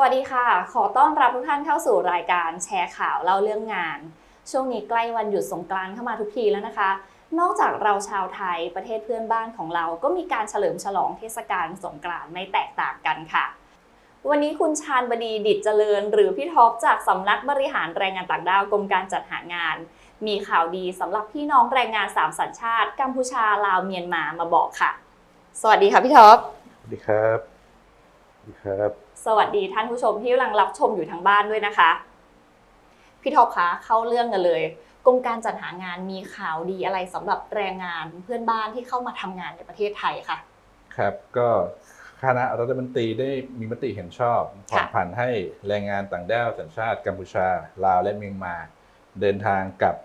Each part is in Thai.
วัสดีค่ะ ขอต้อนรับทุกท่านเข้าสู่รายการแชร์ข่าวเล่าเรื่องงาน ช่วงนี้ใกล้วันหยุดสงกรานต์เข้ามาทุกทีแล้วนะคะ นอกจากเราชาวไทยประเทศเพื่อนบ้านของเราก็มีการเฉลิมฉลองเทศกาลสงกรานต์ไม่แตกต่างกันค่ะ วันนี้คุณชาญบดีดิจเจริญ หรือพี่ท็อปจากสำนักบริหารแรงงานต่างด้าวกรมการจัดหางาน มีข่าวดีสำหรับพี่น้องแรงงานสามสัญชาติกัมพูชาลาวเมียนมามาบอกค่ะ สวัสดีค่ะพี่ท็อปสวัสดีครับสวัสดีครับ สวัสดีท่านผู้ชมที่กำลังรับชมอยู่ทางบ้านด้วยนะคะ พี่ท็อปคะเข้าเรื่องกันเลยกรมการจัดหางานมีข่าวดีอะไรสำหรับแรงงานเพื่อนบ้านที่เข้ามาทำงานในประเทศไทยค่ะครับก็คณะรัฐมนตรีได้มีมติเห็นชอบผ่อนค่ะผันให้แรงงานต่างด้าวสัญชาติกัมพูชา ลาวและเมียนมา เดินทางกลับ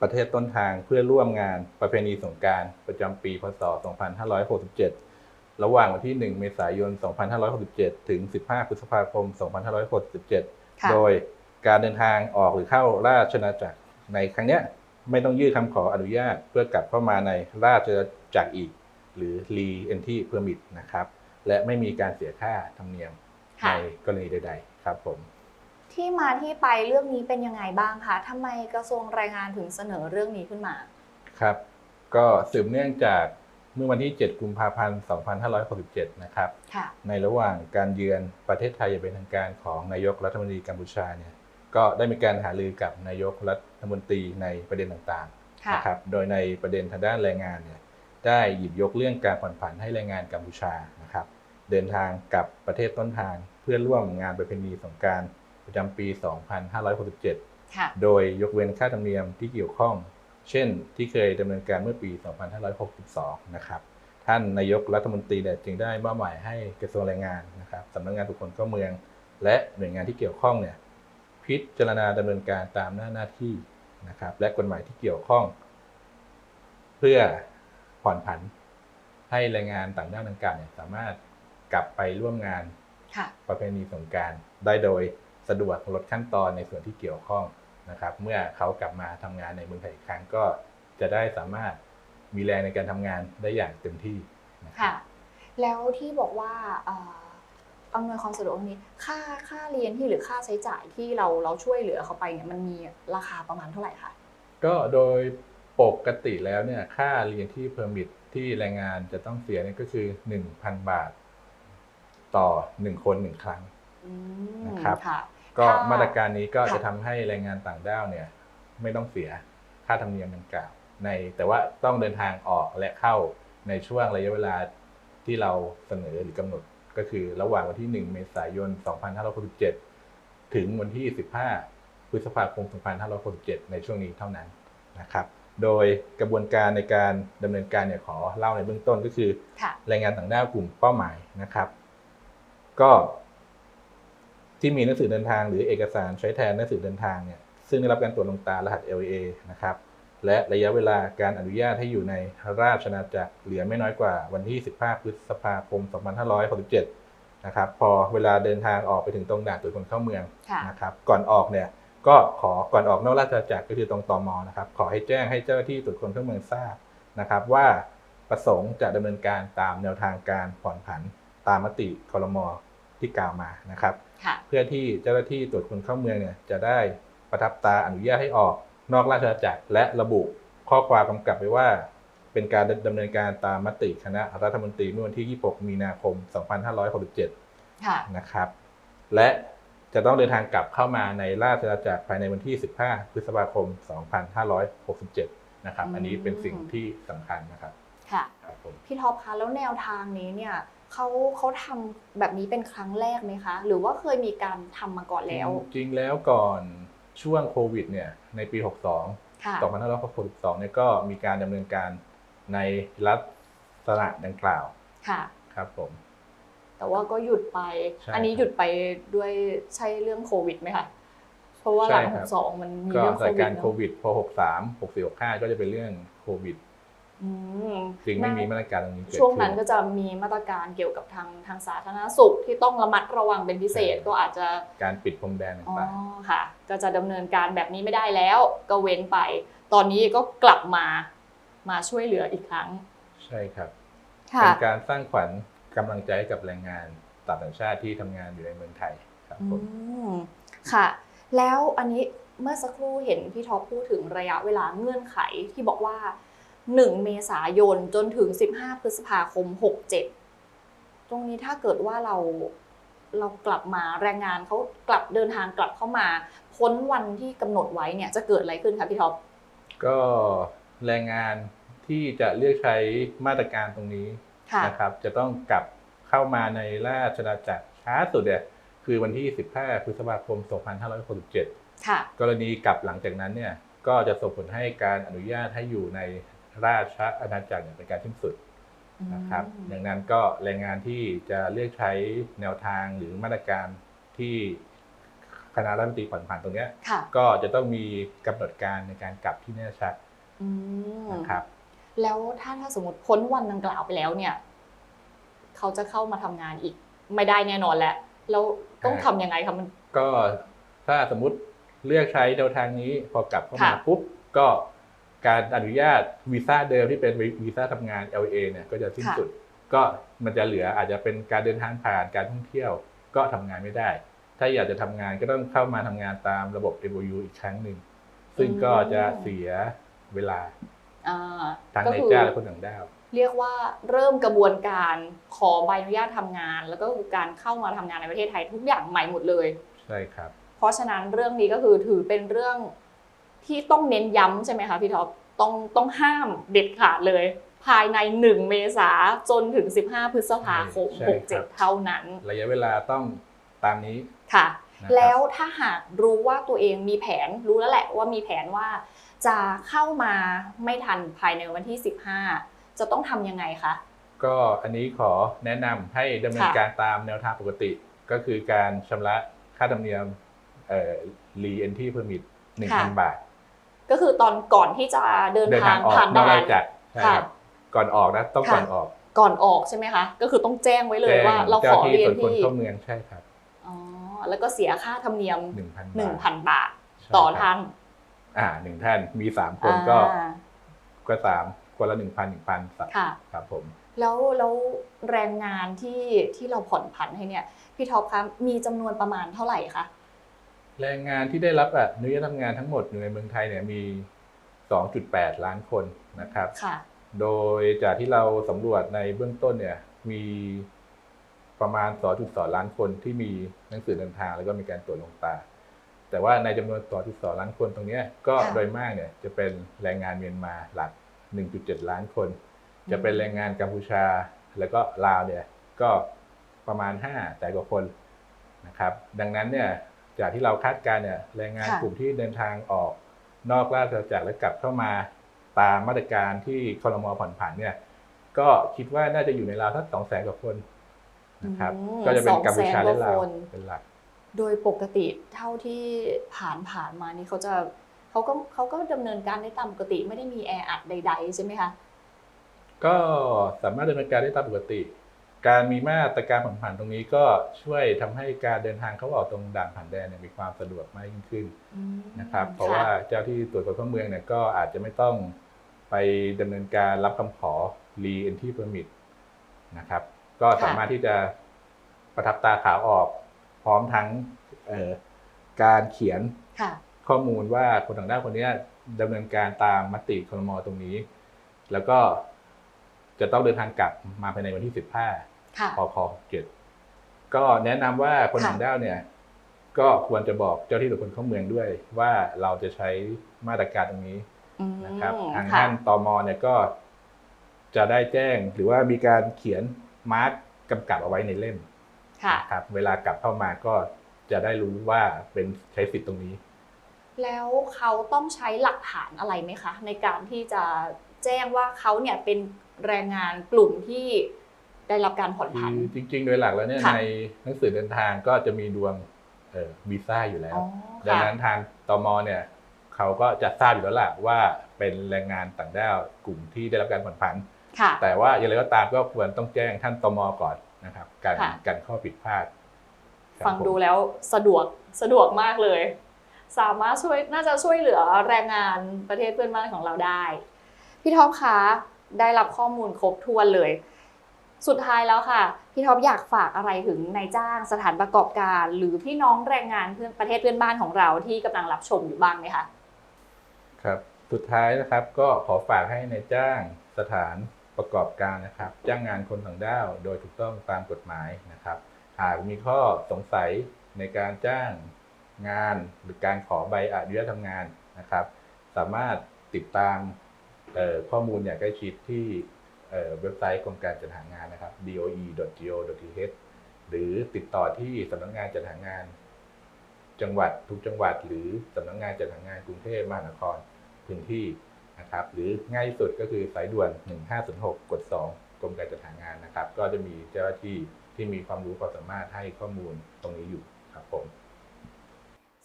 ประเทศต้นทางเพื่อร่วมงานประเพณีสงการประจำปีพศ 2567 ระหว่างวันที่ 1 เมษายน 2567 ถึง 15 พฤษภาคม 2567ค่ะโดยการเดินทางออกหรือเข้าราชอาณาจักรในครั้งเนี้ยไม่ต้องยื่นคำขออนุญาตเพื่อกลับเข้ามาในราชอาณาจักรอีก หรือ re-entry permit นะครับ และไม่มีการเสียค่าธรรมเนียมในค่ะกรณีใด ๆ ครับผม ที่มาที่ไปเรื่องนี้เป็นยังไงบ้างคะทำไมกระทรวงแรงงานถึงเสนอเรื่องนี้ขึ้นมา ครับ ก็สืบเนื่องจาก เมื่อวันที่ 7 กุมภาพันธ์ 2567 นะครับค่ะในระหว่างการเยือนประเทศไทยอย่างเป็นทางการของนายกรัฐมนตรีกัมพูชาเนี่ย ก็ได้มีการหารือกับนายกรัฐมนตรีในประเด็นต่างๆค่ะนะครับ โดยในประเด็นทางด้านแรงงานเนี่ย ได้หยิบยกเรื่องการผ่อนผันให้แรงงานกัมพูชา นะครับ เดินทางกลับประเทศต้นทางเพื่อร่วมงานประเพณีสงกรารประจำปี 2567ค่ะโดยยกเว้นค่าธรรมเนียมที่เกี่ยวข้อง เช่นที่เคยดำเนินการเมื่อปี 2562 นะครับ ท่านนายกรัฐมนตรีเนี่ยจึงได้มอบหมายให้กระทรวงแรงงานนะครับสำนักงานบุคคลเข้าเมือง และหน่วยงานที่เกี่ยวข้องเนี่ยพิจารณาดำเนินการตามหน้าหน้าที่นะครับ และกฎหมายที่เกี่ยวข้อง เพื่อผ่อนผันให้แรงงานต่างด้าวดังกล่าวเนี่ยสามารถกลับไปร่วมงานค่ะประเพณีสงกรารได้โดยสะดวกลดขั้นตอนในส่วนที่เกี่ยวข้อง นะครับเมื่อเขากลับมาทำงานในเมืองไทยอีกครั้งก็จะได้สามารถมีแรงในการทำงานได้อย่างเต็มที่นะครัค่ะบแล้วที่บอกว่าเอ่ออำนวยความสะดวกตรงนี้ค่าค่าเรียนที่หรือค่าใช้จ่ายที่เราเราช่วยเหลือเขาไปเนี่ยมันมีราคาประมาณเท่าไหร่คะก็โดยปกติแล้วเนี่ยค่าเรียนที่เพอร์มิทที่แรงงานจะต้องเสียเนี่ยก็คือ 1,000 บาท ต่อ 1 คน 1 ครั้งอืมนะครับค่ะ ก็ค่ะ มาตรการนี้ก็ค่ะจะทำให้แรงงานต่างด้าวเนี่ยไม่ต้องเสียค่าธรรมเนียมดังกล่าวในแต่ว่าต้องเดินทางออกและเข้าในช่วงระยะเวลาที่เราเสนอหรือกำหนดก็คือระหว่างวันที่ 1 เมษายน 2567 ถึงวันที่ 15 พฤษภาคม 2567 ในช่วงนี้เท่านั้นนะครับ โดยกระบวนการในการดำเนินการเนี่ยขอเล่าในเบื้องต้นก็คือ ค่ะ แรงงานต่างด้าวกลุ่มเป้าหมายนะครับ ก็ ที่มีหนังสือเดินทางหรือเอกสารใช้แทนหนังสือเดินทางเนี่ยซึ่งได้รับการตรวจลงตารหัส LA นะครับและระยะเวลาการอนุญาตให้อยู่ในราชอาณาจักรเหลือไม่น้อยกว่าวันที่ 15 พฤษภาคม 2567 นะครับพอเวลาเดินทางออกไปถึงตรงด่านตรวจคนเข้าเมืองค่ะนะครับก่อนออกเนี่ยก็ขอก่อนออกนอกราชอาณาจักรก็คือตรงตมนะครับขอให้แจ้งให้เจ้าหน้าที่ตรวจคนเข้าเมืองทราบนะครับว่าประสงค์จะดำเนินการตามแนวทางการผ่อนผันตามมติคอรมอที่กล่าวมานะครับค่ะ เพื่อที่เจ้าหน้าที่ตรวจคนเข้าเมืองเนี่ยจะได้ประทับตาอนุญาตให้ออกนอกราชอาณาจักรและระบุข้อความกำกับไว้ว่า เป็นการดำเนินการตามมติคณะรัฐมนตรีเมื่อวันที่ 26 มีนาคม 2567ค่ะนะครับ และจะต้องเดินทางกลับเข้ามาในราชอาณาจักรภายในวันที่ 15 พฤษภาคม 2567 นะครับ อันนี้เป็นสิ่งที่สำคัญนะครับ ค่ะครับผมพี่ท็อปคะแล้วแนวทางนี้เนี่ย เขาเขาทำแบบนี้เป็นครั้งแรกไหมคะ หรือว่าเคยมีการทำมาก่อนแล้ว จริงๆแล้วก่อนช่วงโควิดเนี่ยในปี 62ค่ะ2562เนี่ยก็มีการดำเนินการในลักษณะดังกล่าวค่ะครับผม แต่ว่าก็หยุดไปใช่อันนี้ครับหยุดไปด้วยใช่เรื่องโควิดไหมคะเพราะว่าหลังใช่หครักบสองมันมีก็เรื่องโคสถานวิกาดรณ์เนโคอะวิดพอ 63 64 65 ก็จะเป็นเรื่องโควิดอืม จึงไม่มีน่ามาตรการตรงนี้เกิดช่วงนั้นขึ้ก็จะมีมาตรการเกี่ยวกับทางทางสาธารณสุขที่ต้องระมัดระวังเป็นพิเศษใช่ก็อาจจะการปิดพรมแดนอ๋อต่างค่ะ ก็จะดำเนินการแบบนี้ไม่ได้แล้ว ก็เว้นไป ตอนนี้ก็กลับมามาช่วยเหลืออีกครั้งๆใช่ครับค่ะเป็นการสร้างขวัญกำลังใจให้กับแรงงานต่างชาติที่ทำงานอยู่ในเมืองไทยครับผมอืมค่ะ แล้วอันนี้เมื่อสักครู่เห็นพี่ท็อปพูดถึงระยะเวลาเงื่อนไขที่บอกว่า 1 เมษายนจนถึง 15 พฤษภาคม 67 ตรงนี้ถ้าเกิดว่าเราเรากลับมาแรงงานเขากลับเดินทางกลับเข้ามา พ้นวันที่กำหนดไว้เนี่ยจะเกิดอะไรขึ้นคะพี่ท็อปก็แรงงานที่จะเลือกใช้มาตรการตรงนี้ค่ะนะครับ จะต้องกลับเข้ามาในราชอาณาจักรช้าสุดเนี่ยคือวันที่ 15 พฤษภาคม 2567ค่ะกรณีกลับหลังจากนั้นเนี่ยก็จะส่งผลให้การอนุญาตให้อยู่ใน ราชอาณาจักรเนี่ยเป็นการสิ้นสุดนะครับอืมดังนั้นก็แรงงานที่จะเลือกใช้แนวทางหรือมาตรการที่คณะรัฐมนตรีผ่อนผันตรงเนี้ยค่ะก็จะต้องมีกำหนดการในการกลับที่แน่ชัดอืมนะครับ แล้วถ้าถ้าสมมติพ้นวันดังกล่าวไปแล้วเนี่ย เขาจะเข้ามาทำงานอีก ไม่ได้แน่นอนแหละแล้วต้องทำยังไงคะมัน ก็ถ้าสมมุติเลือกใช้แนวทางนี้พอกลับเข้ามาค่ะปุ๊บก็ การอนุญาตวีซ่าเดิมที่เป็นวีซ่าทำงาน LA เนี่ยก็จะสิ้นสุด ก็มันจะเหลืออาจจะเป็นการเดินทางผ่านการท่องเที่ยวก็ทำงานไม่ได้ ถ้าอยากจะทำงานก็ต้องเข้ามาทำงานตามระบบ MOU อีกครั้งหนึ่ง ซึ่งก็จะเสียเวลาอ่าทั้งก็นายคือจ้างและคนต่างด้าวเรียกว่าเริ่มกระบวนการขอใบอนุญาตทำงาน แล้วก็คือการเข้ามาทำงานในประเทศไทยทุกอย่างใหม่หมดเลย ใช่ครับ เพราะฉะนั้นเรื่องนี้ก็คือถือเป็นเรื่อง ที่ต้องเน้นย้ำใช่ไหมคะพี่ท็อปต้องต้องห้ามเด็ดขาดเลย ภายใน 1 เมษาจนถึง 15 พฤษภาคมใช่ครับ 67 เท่านั้นระยะเวลาต้องตามนี้ค่ะ นะครับ แล้วถ้าหากรู้ว่าตัวเองมีแผนรู้แล้วแหละว่ามีแผนว่า จะเข้ามาไม่ทันภายในวันที่ 15 จะต้องทำยังไงคะ ก็อันนี้ขอแนะนำให้ดำเนินค่ะ การตามแนวทางปกติ ก็คือการชำระค่าธรรมเนียมเอ่อ re-entry permit 1,000 บาท ก็คือตอนก่อนที่จะเดินเดินทาทางงออกผ่านนอกด่าราชนจักรใช่ครับก่อนออกนะต้องค่ะก่อนออก ก่อนออกใช่ไหมคะ ก็คือต้องแจ้งไว้เลยแจ้งว่า เราเจ้าขอที่เรียตรนวจคนที่เข้าเมืองใช่ครับอ๋อแล้วก็เสียค่าธรรมเนียม1,000บาท1,000บาทใช่ต่อครับท่าน อ่าหนึ่งท่านมีสามคนก็อ่าก็สามคนละหนึ่งพันหนึ่งพันค่ะครับผมแล้วแล้วแรงงานที่ที่เราผ่อนผันให้เนี่ย พี่ท็อปคะมีจำนวนประมาณเท่าไหร่คะ แรงงานที่ได้รับอนุญาตทำงานทั้งหมดอยู่ในเมืองไทยเนี่ยมี 2.8 ล้านคนนะครับค่ะโดยจากที่เราสำรวจในเบื้องต้นเนี่ยมีประมาณ 2.2 ล้านคนที่มีหนังสือเดินทาง แล้วก็มีการตรวจลงตา แต่ว่าในจำนวน 2.2 ล้านคนตรงเนี้ยก็ค่ะโดยมากเนี่ยจะเป็นแรงงานเมียนมาหลัก 1.7 ล้านคน จะเป็นแรงงานกัมพูชา แล้วก็ลาวเนี่ยก็ประมาณ5แสนกว่าคนนะครับ ดังนั้นเนี่ย จากที่เราคาดการณ์เนี่ยแรงงานค่ะ กลุ่มที่เดินทางออกนอกราชอาณาจักรและกลับเข้ามาตามมาตรการที่คอรมอผ่อนผันเนี่ยก็คิดว่าน่าจะอยู่ในราวสักสองแสนกว่าคนนะครับอืมก็จะเป็นกัมพูชา200,000และลาวกว่าคน เป็นหลัก โดยปกติเท่าที่ผ่านผ่านมานี่เขาจะเขาก็เขาก็ดำเนินการได้ตามปกติไม่ได้มีแออัดใด ๆ ใช่ไหมคะ ก็สามารถดำเนินการได้ตามปกติ การมีมาตรการผ่อนผันตรงนี้ก็ช่วยทำให้การเดินทางเข้าออกตรงด่านผ่านแดนเนี่ยมีความสะดวกมากยิ่งขึ้นอืมนะครับ เพราะว่าเจ้าที่ตรวจคนเข้าเมืองเนี่ยก็อาจจะไม่ต้องไปดำเนินการรับคำขอ re-entry permit นะครับ ก็สามารถที่จะประทับตาขาวออกพร้อมทั้งเอ่อการเขียนค่ะข้อมูลว่าคนต่างด้าวคนเนี้ยดำเนินการตามมติครมตรงนี้ แล้วก็ จะต้องเดินทางกลับมาภายในวันที่ 15ค่ะพค67ก็แนะนำว่าคนค่ะต่างด้าวเนี่ย ก็ควรจะบอกเจ้าที่ตรวจคนเข้าเมืองด้วย ว่าเราจะใช้มาตรการตรงนี้อืมนะครับ ทางค่ะท่านตมเนี่ยก็จะได้แจ้งหรือว่ามีการเขียนมาร์กกำกับเอาไว้ในเล่มค่ะนะครับ เวลากลับเข้ามาก็จะได้รู้ว่าเป็นใช้สิทธิ์ตรงนี้ แล้วเขาต้องใช้หลักฐานอะไรไหมคะ ในการที่จะแจ้งว่าเขาเนี่ยเป็น แรงงานกลุ่มที่ได้รับการผ่อนคืผันอจริง ๆ โดยหลักแล้วเนี่ยค่ะในหนังสือเดินทางก็จะมีดวงเอ่อวีซ่าอยู่แล้วอ๋อดังค่ะนั้นทางตมเนี่ยเขาก็จะทราบอยู่แล้วล่ะว่าเป็นแรงงานต่างด้าวกลุ่มที่ได้รับการผ่อนผันค่ะแต่ว่าอย่างไรก็ตามก็ควรต้องแจ้งท่านตมก่อนนะครับการค่ะการข้อผิดพลาดครับฟังดูผมแล้วสะดวกสะดวกมากเลย สามารถช่วยน่าจะช่วยเหลือแรงงานประเทศเพื่อนบ้านของเราได้ พี่ท็อปคะ ได้รับข้อมูลครบถ้วนเลย สุดท้ายแล้วค่ะ พี่ท็อปอยากฝากอะไรถึงนายจ้างสถานประกอบการ หรือพี่น้องแรงงานเพื่อนประเทศเพื่อนบ้านของเราที่กำลังรับชมอยู่บ้างไหมคะครับสุดท้ายนะครับก็ขอฝากให้ในายจ้างสถานประกอบการนะครับ จ้างงานคนต่างด้าวโดยถูกต้องตามกฎหมายนะครับ หากมีข้อสงสัยในการจ้างงานหรือการขอใบอนุญาตทำงานนะครับ สามารถติดตาม ข้อมูลอย่างใกล้ชิดที่เว็บไซต์กรมการจัดหางานนะครับ doe.go.th หรือติดต่อที่สำนักงานจัดหางาน จังหวัดทุกจังหวัด หรือสำนักงานจัดหางานกรุงเทพมหานครพื้นที่นะครับ หรือง่ายสุดก็คือสายด่วน 1506 กด 2 กรมการจัดหางานนะครับ ก็จะมีเจ้าหน้าที่ที่มีความรู้ความสามารถให้ข้อมูลตรงนี้อยู่ครับผม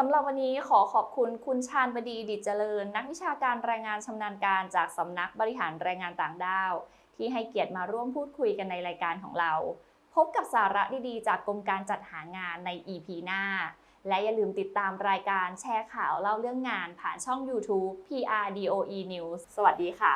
สำหรับวันนี้ขอขอบคุณคุณชาญบดีดิจเจริญ นักวิชาการแรงงานชำนาญการจากสำนักบริหารแรงงานต่างด้าว ที่ให้เกียรติมาร่วมพูดคุยกันในรายการของเรา พบกับสาระดีๆ จากกรมการจัดหางานใน EP หน้า และอย่าลืมติดตามรายการแชร์ข่าวเล่าเรื่องงานผ่านช่อง YouTube PRDOE News สวัสดีค่ะ